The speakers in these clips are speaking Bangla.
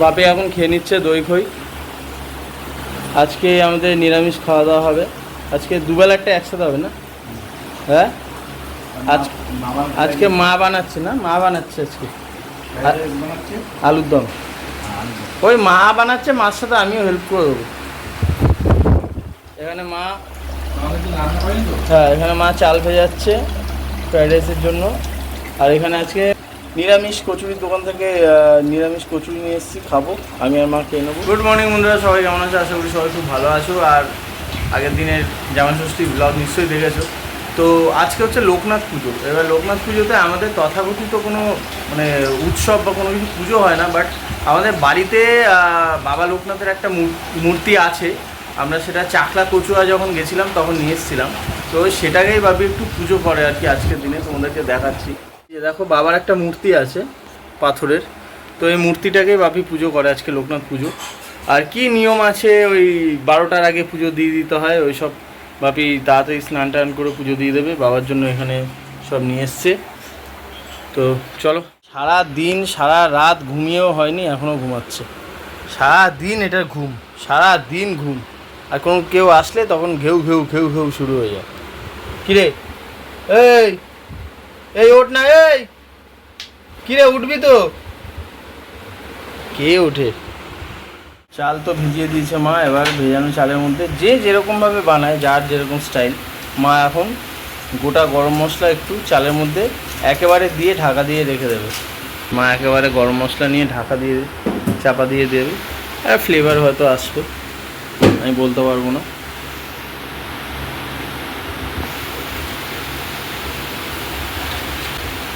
বাপি এখন খেয়ে নিচ্ছে, দই খই। আজকে আমাদের নিরামিষ খাওয়া দাওয়া হবে। আজকে দুবেলা একটা একসাথে হবে না? হ্যাঁ? আজ আজকে মা বানাচ্ছে না? মা বানাচ্ছে আজকে। আলুর দম। ওই মা বানাচ্ছে, মার সাথে আমিও হেল্প করে দেবো। এখানে মা হ্যাঁ এখানে মা চাল ভেজাচ্ছে ফ্রাইড রাইসের জন্য। আর এখানে আজকে নিরামিষ কচুরির দোকান থেকে নিরামিষ কচুরি নিয়ে এসেছি, খাব। আমি আর মা খেয়ে নেব। গুড মর্নিং বন্ধুরা, সবাই কেমন আছো? আশা করি সবাই খুব ভালো আছো। আর আগের দিনের জামা ষষ্ঠী ব্লগ নিশ্চয়ই দেখেছ। তো আজকে হচ্ছে লোকনাথ পুজো। এবার লোকনাথ পুজোতে আমাদের তথাকথিত কোনো মানে উৎসব বা কোনো কিছু পুজো হয় না বাট আমাদের বাড়িতে বাবা লোকনাথের একটা মূর্তি আছে। আমরা সেটা চাকলা কচুয়া যখন গেছিলাম, তখন নিয়ে এসেছিলাম। তো সেটাকেই ভাবি একটু পুজো করে আর কি আজকের দিনে। তোমাদেরকে দেখাচ্ছি। এই দেখো, বাবার একটা মূর্তি আছে পাথরের। তো এই মূর্তিটাকেই বাপি পুজো করে, আজকে লোকনাথ পুজো। আর কি নিয়ম আছে, ওই বারোটার আগে পুজো দিয়ে দিতে হয় ওই সব বাপি তাড়াতাড়ি স্নান টান করে পুজো দিয়ে দেবে, বাবার জন্য এখানে সব নিয়ে এসছে। তো চলো, সারা দিন, সারা রাত ঘুমিয়েও হয়নি, এখনও ঘুমাচ্ছে। সারা দিন এটা ঘুম, সারা দিন ঘুম। আর কোনো কেউ আসলে তখন ঘেউ ঘেউ ঘেউ ঘেউ শুরু হয়ে যায়। কিরে? এই! এই ওঠ না, এই। কিরে, উঠবি তো? কে ওঠে? চাল তো ভিজিয়ে দিয়েছে মা, এবার ভেজানো চালের মধ্যে যে যেরকমভাবে বানায়, যার যেরকম স্টাইল। মা এখন গোটা গরম মশলা একটু চালের মধ্যে একেবারে দিয়ে ঢাকা দিয়ে রেখে দেবে। মা একেবারে গরম মশলা নিয়ে ঢাকা দিয়ে, চাপা দিয়ে দেবে। আর ফ্লেভার হয়তো আসবে। আমি বলতে পারব না।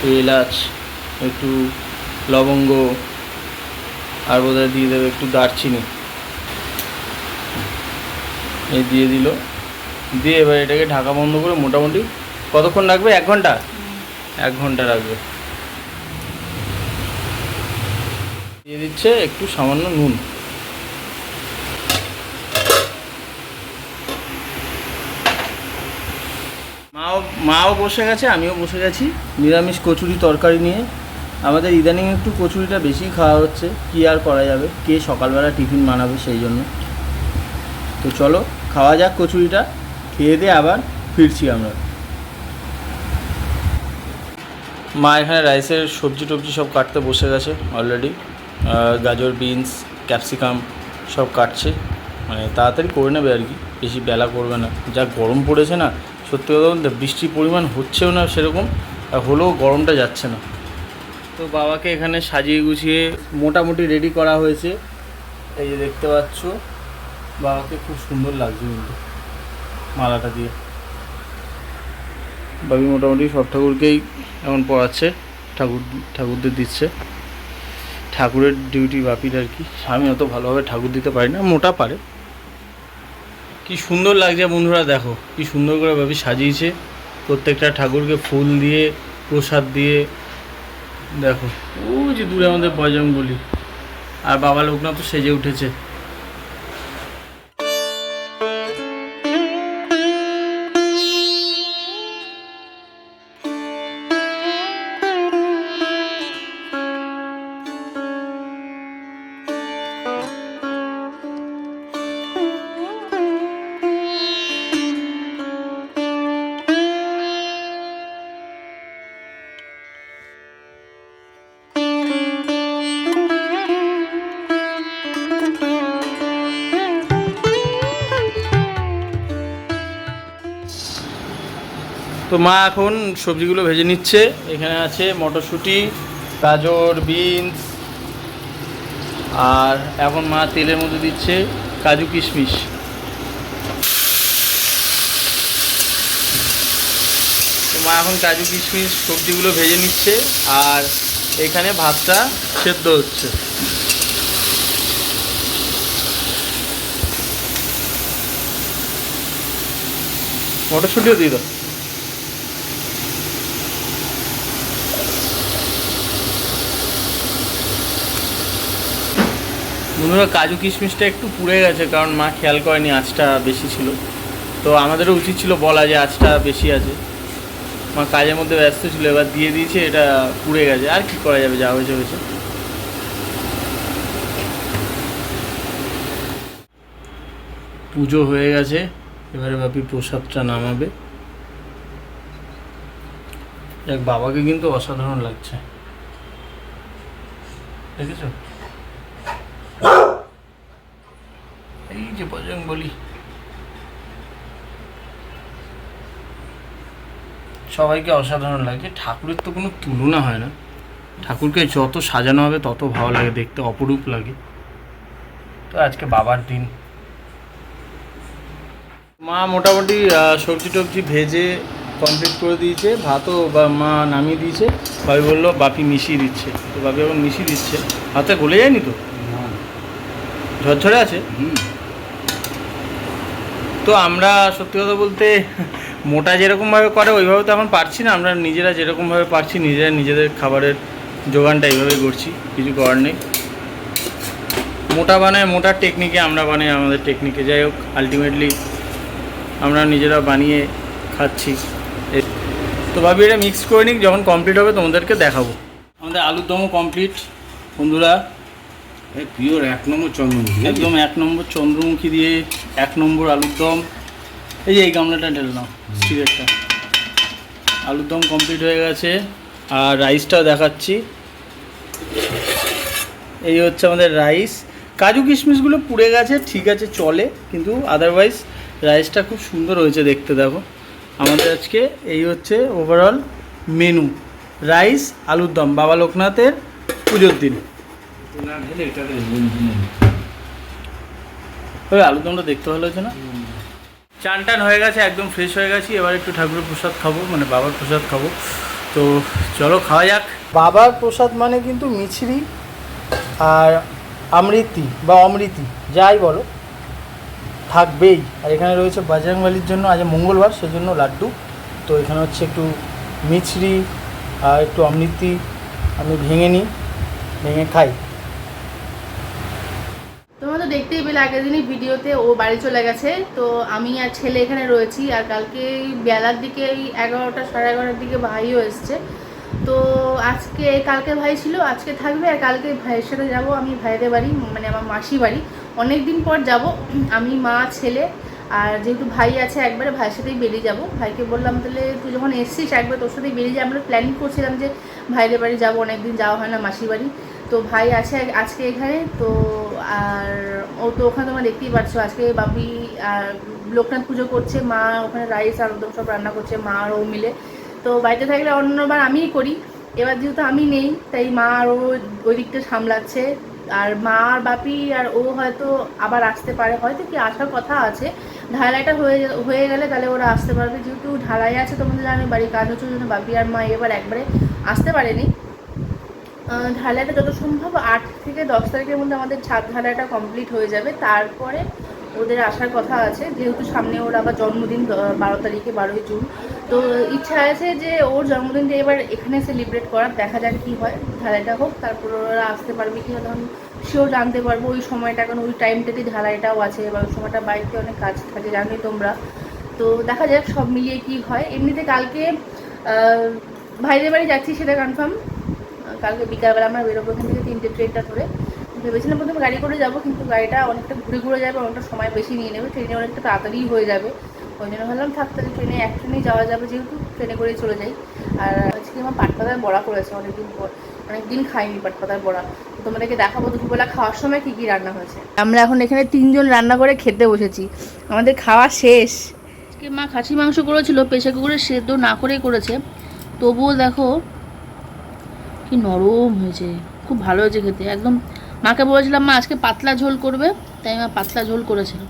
এলাচ, একটু লবঙ্গ, আর বোধহয় দিয়ে দেবে একটু দারচিনি। এই দিয়ে দিল। দিয়ে এবার এটাকে ঢাকা বন্ধ করে মোটামুটি কতক্ষণ রাখবে? এক ঘণ্টা? এক ঘণ্টা রাখবে। দিয়ে দিচ্ছে একটু সামান্য নুন। মাও বসে গেছে, আমিও বসে গেছি। নিরামিষ কচুরি তরকারি নিয়ে। আমাদের ইদানিং একটু কচুরিটা বেশি খাওয়া হচ্ছে, কি আর করা যাবে? কে সকালবেলা টিফিন বানাবে সেই জন্য? তো চলো, খাওয়া যাক কচুরিটা, খেয়ে দিয়ে আবার ফিরছি আমরা। মা এখানে রাইসের সবজি টবজি সব কাটতে বসে গেছে অলরেডি গাজর বিনস ক্যাপসিকাম সব কাটছে। মানে তাড়াতাড়ি করে নেবে আর কি, বেশি বেলা করবে না। যা গরম পড়েছে না সত্যি কথা বলতে বৃষ্টির পরিমাণ হচ্ছেও না সেরকম, আর হলেও গরমটা যাচ্ছে না। তো বাবাকে এখানে সাজিয়ে গুছিয়ে মোটামুটি রেডি করা হয়েছে। এই যে দেখতে পাচ্ছ, বাবাকে খুব সুন্দর লাগছে কিন্তু মালাটা দিয়ে। বাবি মোটামুটি সব ঠাকুরকেই এখন পড়াচ্ছে, ঠাকুর, ঠাকুরদের দিচ্ছে। ঠাকুরের ডিউটি বাপির আর কি। আমি অত ভালোভাবে ঠাকুর দিতে পারি না, মোটা পারে। কি সুন্দর লাগছে বন্ধুরা, দেখো, কি সুন্দর করে ভাবি সাজিয়েছে। প্রত্যেকটা ঠাকুরকে ফুল দিয়ে, প্রসাদ দিয়ে, দেখো ও যে দূরে আমাদের বজরঙ্গলি আর বাবা লোকনাথ তো সেজে উঠেছে। মা এখন সবজিগুলো ভেজে নিচ্ছে। এখানে আছে মটরশুঁটি, গাজর, বিনস, আর এখন মা তেলের মধ্যে দিচ্ছে কাজু কিশমিশ। তো মা এখন কাজু কিশমিশ সবজিগুলো ভেজে নিচ্ছে, আর এখানে ভাতটা সেদ্ধ হচ্ছে। মটরশুঁটিও দিয়ে দাও। বন্ধুরা কাজু কিশমিশটা একটু পুড়ে গেছে, কারণ মা খেয়াল করেনি আজটা বেশি ছিল। তো আমাদেরও উচিত ছিল বলা যে আজটা বেশি আছে। মা কাজের মধ্যে ব্যস্ত ছিল, এবার দিয়ে দিয়েছে, এটা পুড়ে গেছে। আর কি করা যাবে, যা হয়েছে হয়েছে। পুজো হয়ে গেছে, এবারে ভাবি প্রসাদটা নামাবে। এক বাবাকে কিন্তু অসাধারণ লাগছে। দেখেছ? বলি। সবাইকে অসাধারণ লাগছে ঠাকুরের তো কোনো তুলনা হয় না। ঠাকুরকে যত সাজানো হবে তত ভালো লাগে দেখতে অপরূপ লাগে। তো আজকে বাবার দিন। মা মোটামুটি সবজি টবজি ভেজে কমপ্লিট করে দিয়েছে। ভাতও বা মা নামিয়ে দিয়েছে। বাপি বলল বাপি মিশিয়ে দিচ্ছে। তো বাপি এখন মিশিয়ে দিচ্ছে। হাতে গলে যায়নি তো? ঝরঝরে আছে? তো আমরা সত্যি কথা বলতে মোটা যেরকমভাবে করে, ওইভাবে তো এখন পারছি না। আমরা নিজেরা যেরকমভাবে পারছি, নিজেরা নিজেদের খাবারের যোগানটা এইভাবে করছি কিছু করার নেই। মোটা বানায় মোটার টেকনিকে আমরা বানাই, আমাদের টেকনিকে যাই হোক আলটিমেটলি আমরা নিজেরা বানিয়ে খাচ্ছি। তো ভাবি, এটা মিক্স করে নিক, যখন কমপ্লিট হবে তোমাদেরকে দেখাবো। আমাদের আলুর দমও কমপ্লিট বন্ধুরা পিওর এক নম্বর চন্দ্রমুখী একদম এক নম্বর চন্দ্রমুখী দিয়ে এক নম্বর আলুর দম। এই যে এই গামলাটা ঢেলে নাও, স্টিলেরটা। আলুর দম কমপ্লিট হয়ে গেছে। আর রাইসটাও দেখাচ্ছি। এই হচ্ছে আমাদের রাইস কাজু কিশমিশগুলো পুড়ে গেছে, ঠিক আছে, চলে, কিন্তু আদারওয়াইজ রাইসটা খুব সুন্দর হয়েছে দেখতে, দেখো। আমাদের আজকে এই হচ্ছে ওভারঅল মেনু রাইস আলুর দম, বাবা লোকনাথের পুজোর দিন। না ঢেলে এটাতে ওই আলুর দমটা দেখতে ভালো হয়েছে না? চান টান হয়ে গেছে একদম ফ্রেশ হয়ে গেছি। এবার একটু ঠাকুরের প্রসাদ খাব মানে বাবার প্রসাদ খাব। তো চলো খাওয়া যাক। বাবার প্রসাদ মানে কিন্তু মিছরি আর আমৃতি বা অমৃতি যাই বলো। থাকবেই। আর এখানে রয়েছে বাজরাংবালির জন্য আজ মঙ্গলবার সেজন্য লাড্ডু। তো এখানে হচ্ছে একটু মিছরি আর একটু অমৃতি আমি ভেঙে নিই ভেঙে খাই। দেখতেই পেলে আগের দিনই ভিডিওতে ও বাড়ি চলে গেছে। তো আমি আর ছেলে এখানে রয়েছি আর কালকে বেলার দিকে এই এগারোটা সাড়ে এগারোটার দিকে ভাইও এসছে। তো আজকে কালকে ভাই ছিল, আজকে থাকবে আর কালকে ভাইয়ের সাথে যাব আমি ভাইদের বাড়ি মানে আমার মাসি বাড়ি। অনেক দিন পর যাব, আমি, মা, ছেলে আর যেহেতু ভাই আছে, একবারে ভাইয়ের সাথেই বেরিয়ে যাব। ভাইকে বললাম, তাহলে তুই যখন এসছিস একবার তোর সাথেই বেরিয়ে যাই আমরা প্ল্যানিং করছিলাম যে ভাইদের বাড়ি যাব, অনেকদিন যাওয়া হয় না মাসি বাড়ি। তো ভাই আছে আজকে এখানে, তো আর ও তো ওখানে তোমরা দেখতেই পাচ্ছ আজকে বাপি আর লোকনাথ পুজো করছে, মা ওখানে রাইস আর একদম সব রান্না করছে, মা আর ও মিলে। তো বাড়িতে থাকলে অন্যবার আমিই করি, এবার যেহেতু আমি নেই, তাই মা আর ও ওই দিকটা সামলাচ্ছে। আর মা আর বাপি আর ও হয়তো আবার আসতে পারে, হয়তো কি আসার কথা আছে। ঢালাইটা হয়ে হয়ে গেলে তাহলে ওরা আসতে পারবে, যেহেতু ঢালাই আছে তোমাদের জানো বাড়ির কাজ হচ্ছে জন্য বাপি আর মা এবার একবারে আসতে পারেনি। ঢালাইটা যত সম্ভব আট থেকে দশ তারিখের মধ্যে আমাদের ছাদ ঢালাইটা কমপ্লিট হয়ে যাবে। তারপরে ওদের আসার কথা আছে, যেহেতু সামনে ওর আবার জন্মদিন বারো তারিখে, বারোই জুন। তো ইচ্ছা আছে যে ওর জন্মদিনটা এবার এখানে সেলিব্রেট করার, দেখা যাক কী হয়। ঢালাইটা হোক, তারপর ওরা আসতে পারবে কি তখন সেও জানতে পারব। ওই সময়টা কারণ ওই টাইমটাতে ঢালাইটাও আছে, এবার ওই সময়টা বাড়িতে অনেক কাজ থাকে, জানোই তোমরা। তো দেখা যাক সব মিলিয়ে কি হয়। এমনিতে কালকে ভাইদের বাড়ি যাচ্ছি, সেটা কনফার্ম কালকে বিকালবেলা আমরা বেরোবো এখান থেকে তিনটে ট্রেনটা ধরে। ভেবেছিলাম প্রথমে গাড়ি করে যাব, কিন্তু গাড়িটা অনেকটা ঘুরে ঘুরে যাবে, অনেকটা সময় বেশি নিয়ে নেবে। ট্রেনে অনেকটা তাড়াতাড়ি হয়ে যাবে। ওই জন্য ভাবলাম, থাক তাহলে ট্রেনে, এক ট্রেনেই যাওয়া যাবে, যেহেতু ট্রেনে করেই চলে যাই। আর আজকে আমার পাটপাতার বড়া করেছে, অনেকদিন পর, অনেকদিন খাইনি পাটপাতার বড়া। তোমাদেরকে দেখাবো দুপুরবেলা খাওয়ার সময় কী কী রান্না হয়েছে। আমরা এখন এখানে তিনজন রান্না করে খেতে বসেছি। আমাদের খাওয়া শেষ। আজকে মা খাসি মাংস করেছিল প্রেশার কুকারে সেদ্ধ না করেই করেছে। তবুও দেখো কি নরম হয়েছে। খুব ভালো হয়েছে খেতে। একদম মাকে বলেছিলাম মা আজকে পাতলা ঝোল করবে। তাই মা পাতলা ঝোল করেছিল।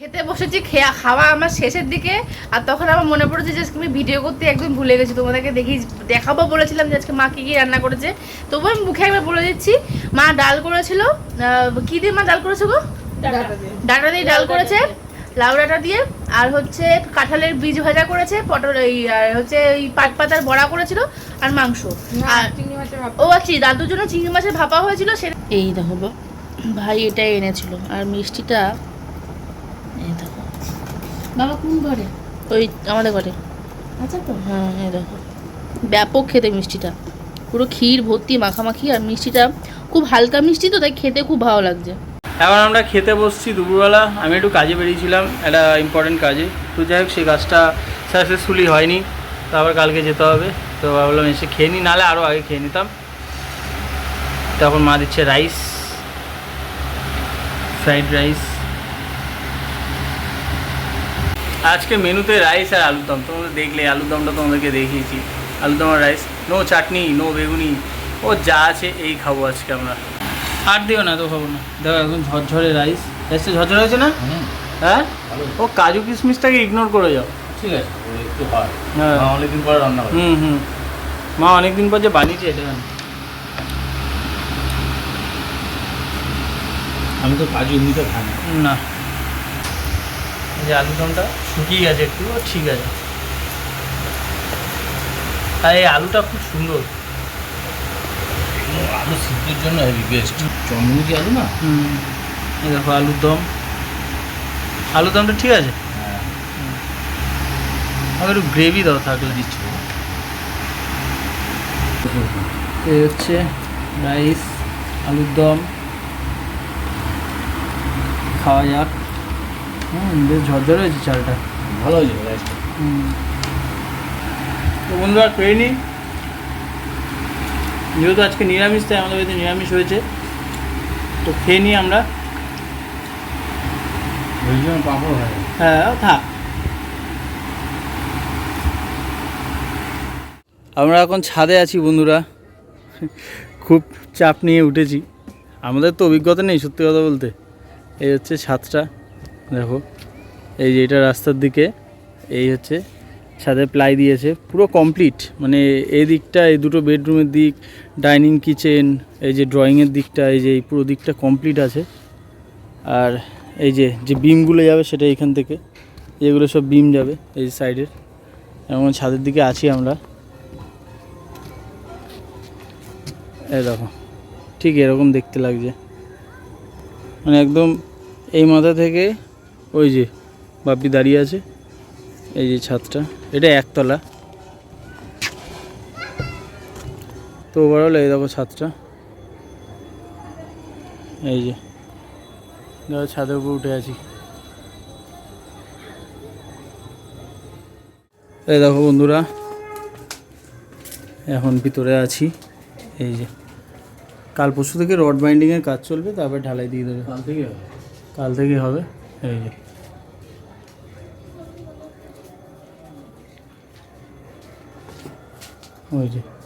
খেতে বসেছি খেয়া খাওয়া আমার শেষের দিকে। আর তখন আমার মনে পড়েছে যে আজকে আমি ভিডিও করতে একদম ভুলে গেছি। তোমাদেরকে দেখি দেখাবো বলেছিলাম যে আজকে মা কী কী রান্না করেছে। তবু আমি মুখে একবার বলে দিচ্ছি মা ডাল করেছিল। কী দিয়ে মা ডাল করেছ গো? ডাটা দিয়ে। ডাল করেছে। লাউ ডাঁটা দিয়ে। আর হচ্ছে কাঁঠালের বীজ ভাজা করেছে পটল এই আর হচ্ছে ওই পাট পাতার বড়া করেছিল আর মাংস। আর ও আচ্ছা দাদুর জন্য চিংড়ি মাছের ভাপা হয়েছিল সে এই দেখো বা- ভাই এটাই এনেছিল আর মিষ্টিটা এই দেখো। বাবা কোন ঘরে? ওই আমাদের ঘরে। আচ্ছা তো। হ্যাঁ এই দেখো। ব্যাপক খেতে মিষ্টিটা। পুরো ক্ষীর ভর্তি মাখামাখি আর মিষ্টিটা খুব হালকা মিষ্টি তো তাই খেতে খুব ভালো লাগছে। এখন আমরা খেতে বসছি দুপুরবেলা। আমি একটু কাজে বেরিয়েছিলাম একটা ইম্পর্টেন্ট কাজে। তো যাই হোক সেই কাজটা সাকসেসফুলি হয়নি। তো আবার কালকে যেতে হবে। তো ভাবলাম এসে খেয়ে নিই নাহলে আরও আগে খেয়ে নিতাম। তখন মা দিচ্ছে রাইস ফ্রাইড রাইস আজকে মেনুতে রাইস আর আলুর দম তোমরা দেখলে আলুর দমটা তোমাদেরকে দেখিয়েছি। আলুর দম আর rice no chutney no beguni ও যা আছে এই খাব আজকে আমরা। আর দিও না তো খাব না। দেখো একদম ঝরঝরে রাইস রাইসটা ঝরঝরে হয়েছে না? হ্যাঁ? ও কাজু কিশমিশটাকে ইগনোর করে যাও। ঠিক আছে একটু হয়। হ্যাঁ। অনেকদিন পরে রান্না করে। হুম হুম। মা অনেকদিন পর যে বানিয়েছে এটা। আমি তো কাজু এমনিতে খাই না। না। যে আলুর দমটা শুকিয়ে গেছে একটু ঠিক আছে। আর এই আলুটা খুব সুন্দর। আলু সিদ্ধের জন্য হেভি বেস্ট চন্দ্রমুখী আলু না? হুম। দেখো আলুর দম। আলুর দমটা ঠিক আছে? আমাকে একটু গ্রেভি দাও থাকলে দিচ্ছি এই হচ্ছে রাইস আলুর দম খাওয়া যাক হুম বেশ ঝরঝর হয়েছে চালটা ভালো হয়েছে রাইসটা হুম। তো বন্ধুরা খেয়ে নিই যেহেতু আজকে নিরামিষ তাই আমাদের বাড়িতে নিরামিষ হয়েছে তো খেয়ে নিই আমরা পাঁপড় হয় হ্যাঁ থাক আমরা এখন ছাদে আছি, বন্ধুরা। খুব চাপ নিয়ে উঠেছি। আমাদের তো অভিজ্ঞতা নেই, সত্যি কথা বলতে। এই হচ্ছে ছাদটা, দেখো। এই যে এটা রাস্তার দিকে, এই হচ্ছে ছাদে প্লাই দিয়েছে। পুরো কমপ্লিট মানে এই দিকটা, এই দুটো বেডরুমের দিক ডাইনিং কিচেন এই যে ড্রয়িংয়ের দিকটা, এই যে এই পুরো দিকটা কমপ্লিট আছে। আর এই যে যে বিমগুলো যাবে, সেটা এখান থেকে, এগুলো সব বিম যাবে, এই সাইডের এমন ছাদের দিকে আছি আমরা। এই দেখো, ঠিক এরকম দেখতে লাগছে। মানে একদম এই মাথা থেকে ওই যে বাপি দাঁড়িয়ে আছে, এই যে ছাদটা, এটা একতলা। তো ওভারঅল এই দেখো ছাদটা। এই যে, দেখো ছাদের উপর উঠে আছি। এই দেখো বন্ধুরা, এখন ভিতরে আছি, এই যে। কাল পরশু থেকে রড বাইন্ডিংয়ের কাজ চলবে তারপর ঢালাই দিয়ে দেবে। কাল থেকে হবে। কাল থেকে হবে। এই যে। ওই যে।